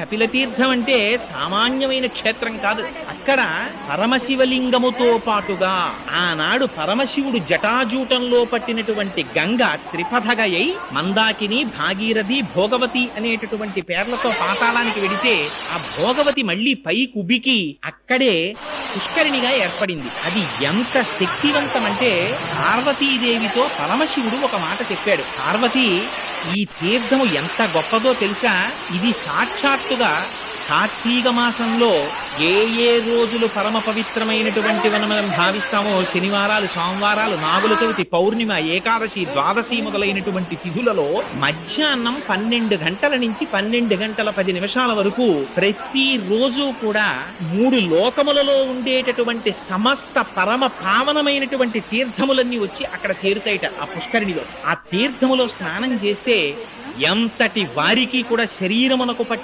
కపిల తీర్థం అంటే సామాన్యమైన క్షేత్రం కాదు. అక్కడ పరమశివలింగముతో పాటుగా ఆనాడు పరమశివుడు జటాజూటంలో పట్టినటువంటి గంగ త్రిపథగయై మందాకిని భాగీరథి భోగవతి అనేటటువంటి పేర్లతో పాతాళానికి వెడితే ఆ భోగవతి మళ్ళీ పై కుబికి అక్కడే పుష్కరిణిగా ఏర్పడింది. అది ఎంత శక్తివంతమంటే పార్వతీదేవితో పరమశివుడు ఒక మాట చెప్పాడు. పార్వతి ఈ తీర్థము ఎంత గొప్పదో తెలుసా? ఇది సాక్షాత్తుగా కార్తీక మాసంలో ఏ ఏ రోజులు పరమ పవిత్రమైనటువంటి మనం భావిస్తామో శనివారాలు సోమవారాలు నాగుల చవితి పౌర్ణిమ ఏకాదశి ద్వాదశి మొదలైనటువంటి తిథులలో మధ్యాహ్నం పన్నెండు గంటల నుంచి పన్నెండు గంటల పది నిమిషాల వరకు ప్రతి రోజు కూడా మూడు లోకములలో ఉండేటటువంటి సమస్త పరమ పావనమైనటువంటి తీర్థములన్నీ వచ్చి అక్కడ చేరుతాయట ఆ పుష్కరిణిలో. ఆ తీర్థములో స్నానం చేస్తే ఎంతటి వారికి కూడా శరీరమునకు పట్టిన